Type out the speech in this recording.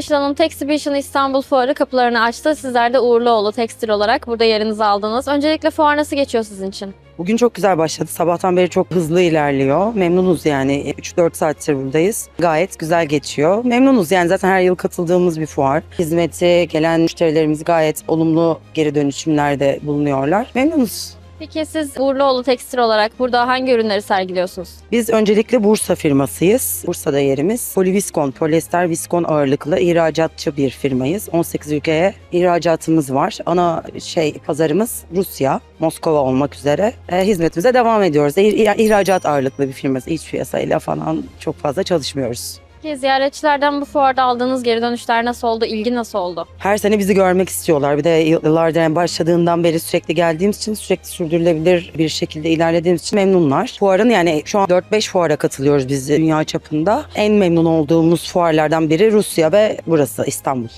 Işıl'ın Texibition İstanbul Fuarı kapılarını açtı. Sizler de uğurlu oldu tekstil olarak. Burada yerinizi aldınız. Öncelikle fuar nasıl geçiyor sizin için? Bugün çok güzel başladı. Sabahtan beri çok hızlı ilerliyor. Memnunuz yani. 3-4 saattir buradayız. Gayet güzel geçiyor. Memnunuz yani zaten her yıl katıldığımız bir fuar. Hizmeti gelen müşterilerimiz gayet olumlu geri dönüşümlerde bulunuyorlar. Memnunuz. Peki siz Uğurluoğlu Tekstil olarak burada hangi ürünleri sergiliyorsunuz? Biz öncelikle Bursa firmasıyız. Bursa'da yerimiz. Poliviskon, polyester viskon ağırlıklı ihracatçı bir firmayız. 18 ülkeye ihracatımız var. Ana şey pazarımız Rusya, Moskova olmak üzere. E, hizmetimize devam ediyoruz. İh- İhracat ağırlıklı bir firması. İç piyasayla falan çok fazla çalışmıyoruz. Peki ziyaretçilerden bu fuarda aldığınız geri dönüşler nasıl oldu? İlgi nasıl oldu? Her sene bizi görmek istiyorlar. Bir de yıllardır yani başladığından beri sürekli geldiğimiz için sürekli sürdürülebilir bir şekilde ilerlediğimiz için memnunlar. Fuarın yani şu an 4-5 fuara katılıyoruz biz dünya çapında. En memnun olduğumuz fuarlardan biri Rusya ve burası İstanbul.